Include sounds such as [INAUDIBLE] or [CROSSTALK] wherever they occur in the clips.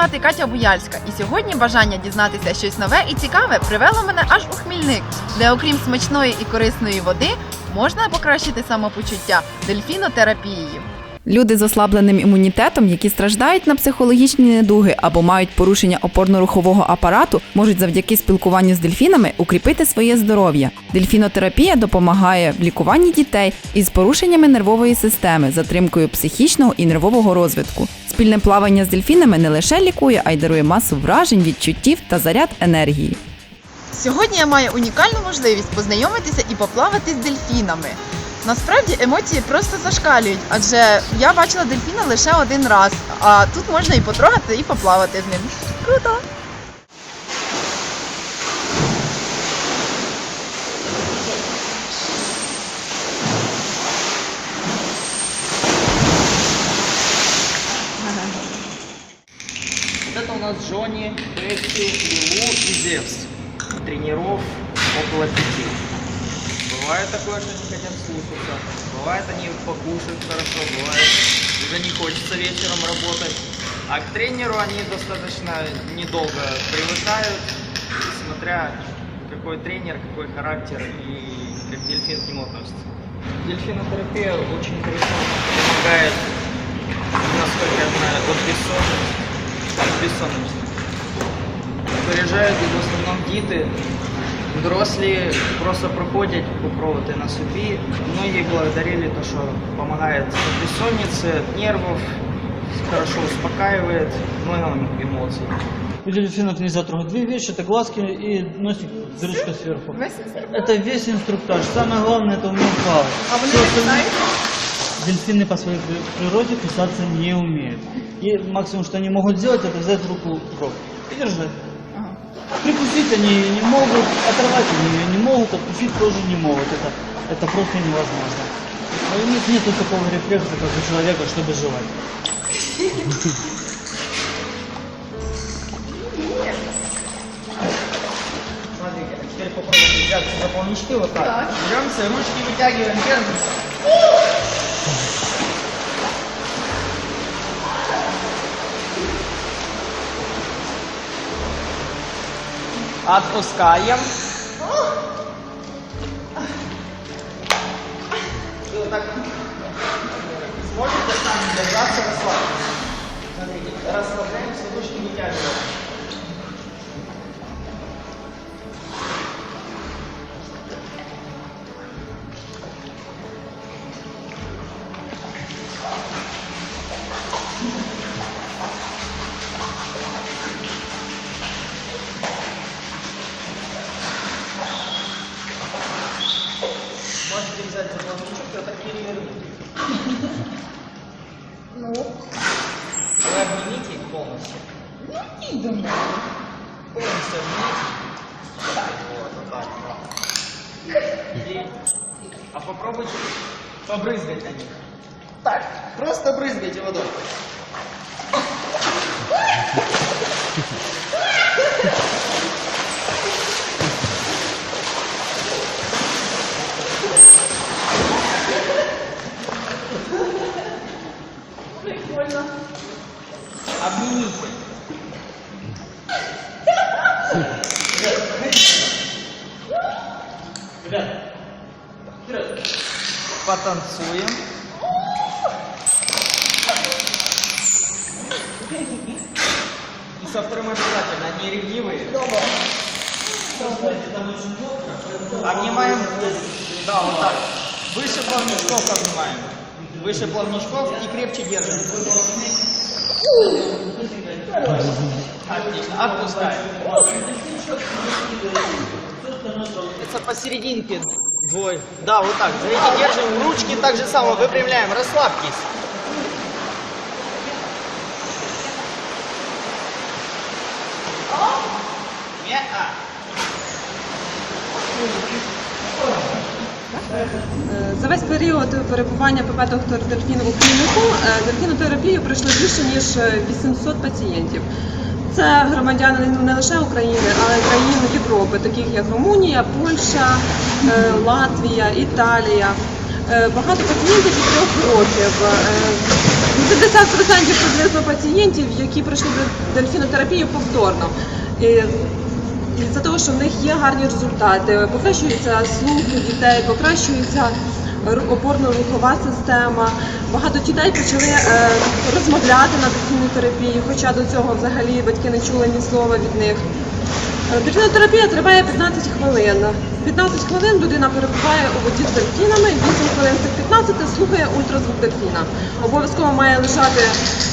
звати Катя Буяльська, і сьогодні бажання дізнатися щось нове і цікаве привело мене аж у Хмільник, де, окрім смачної і корисної води, можна покращити самопочуття дельфінотерапією. Люди з ослабленим імунітетом, які страждають на психологічні недуги або мають порушення опорно-рухового апарату, можуть завдяки спілкуванню з дельфінами укріпити своє здоров'я. Дельфінотерапія допомагає в лікуванні дітей із порушеннями нервової системи, затримкою психічного і нервового розвитку. Спільне плавання з дельфінами не лише лікує, а й дарує масу вражень, відчуттів та заряд енергії. Сьогодні я маю унікальну можливість познайомитися і поплавати з дельфінами. Насправді емоції просто зашкалюють, адже я бачила дельфіна лише один раз, а тут можна і потрогати, і поплавати з ним. Круто! Это у нас Джонни, Бетти, Лилу и Зевс. Тренеров около пяти. Бывает такое, что не хотят слушаться. Бывает они покушают хорошо, бывает уже не хочется вечером работать. А к тренеру они достаточно недолго привыкают, смотря какой тренер, какой характер и как дельфин к нему относится. Дельфинотерапия очень хорошо помогает, насколько я знаю, от бессонницы безсонності. Переїжджають в основному діти, дорослі просто проходять попробувати на собі. Многие благодарили то, что помогает от бессонницы, от нервов, хорошо успокаивает, много эмоций. У дельфинов нельзя трогать две вещи, это глазки и носик, дырочка сверху. Это весь инструктаж. Самое главное это уметь плавать. А вони Всё не остальное- знають? Дельфины по своей при- природе писаться не умеют. И максимум, что они могут сделать, это взять руку в рот и держать. Прикусить они не могут, оторвать они не могут, отпустить тоже не могут. Это, это просто невозможно. А у них нет такого рефлекса, как у человека, чтобы жевать. Смотрите, а теперь попробуйте взять за полнички вот так. Беремся, ручки вытягиваем, держимся. Отпускаем. И вот так сможете сами держаться, расслабиться. Смотрите, расслабляемся, ручки не Можете взять за и вот так перевернуть. Ну, Вы обнимите их полностью. і до мене. Полностью обнимите. Так, вот, вот так, вот. [LAUGHS] И- А попробуйте побрызгать на них. Так, просто брызгайте водой. Прикольно. Обнимите. Потанцуем. И со вторым обязательно, они ревнивые. Обнимаем, да, вот так. Выше плавничков обнимаем. Выше плавничков и крепче держим. Отлично, отпускаем. Это посерединке двое. Да, вот так. Смотрите, держим ручки так же само, выпрямляем, расслабьтесь. За весь період перебування ПП доктор дельфін у клініку е, дельфінотерапію пройшло більше ніж 800 пацієнтів. Це громадяни не лише України, але й країн Європи, таких як Румунія, Польща, е, Латвія, Італія. Е, Багато пацієнтів від трьох років. Е, 50% приблизно пацієнтів, які пройшли де- дельфінотерапію повторно. І за того, що в них є гарні результати, покращується слух у дітей, покращується опорно-рухова система. Багато дітей почали е, розмовляти на дельфінотерапії, хоча до цього взагалі батьки не чули ні слова від них. Е, Дельфінотерапія триває 15 хвилин. 15 хвилин людина перебуває у воді з дельфінами, 8 хвилин з цих 15 слухає ультразвук дельфіна. Обов'язково має лежати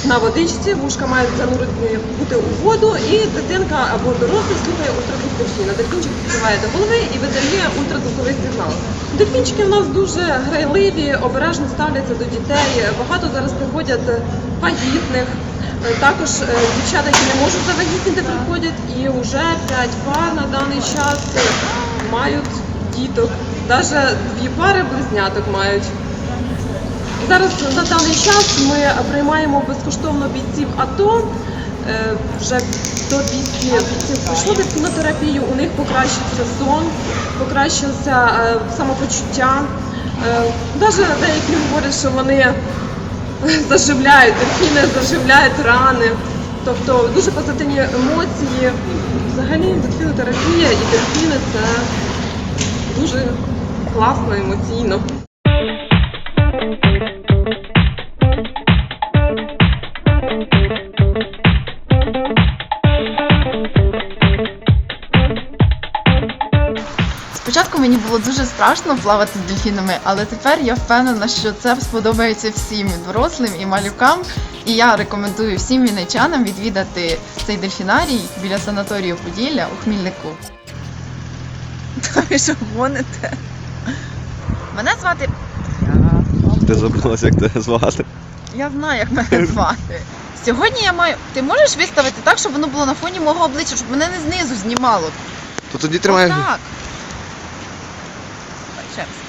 на водичці, вушка мають занурені бути у воду, і дитинка або дорослий слухає ультразвук дельфіна. Дельфінчик відкриває до голови і видає ультразвуковий сигнал. Дельфінчики в нас дуже грайливі, обережно ставляться до дітей. Багато зараз приходять вагітних. Е, Також е, дівчата, які не можуть завагітніти, приходять і вже 5 пар на даний час е, мають діток. Навіть дві пари близняток мають. Зараз на даний час ми приймаємо безкоштовно бійців АТО. Вже до 200 бійців пройшло дельфінотерапію, у них покращився сон, покращився е, самопочуття. Навіть деякі говорять, що вони [LAUGHS] заживляють, дельфіни заживляють рани. Тобто дуже позитивні емоції. Взагалі дельфінотерапія і дельфіни це дуже класно, емоційно. Спочатку мені було дуже страшно плавати з дельфінами, але тепер я впевнена, що це сподобається всім і дорослим і малюкам. І я рекомендую всім вінничанам відвідати цей дельфінарій біля санаторію Поділля у Хмільнику. Та ви що гоните? Мене звати. Ти забулася, як тебе звати. Я знаю, як мене звати. Сьогодні я маю. Ти можеш виставити так, щоб воно було на фоні мого обличчя, щоб мене не знизу знімало. То тоді тримай. Отак. chips.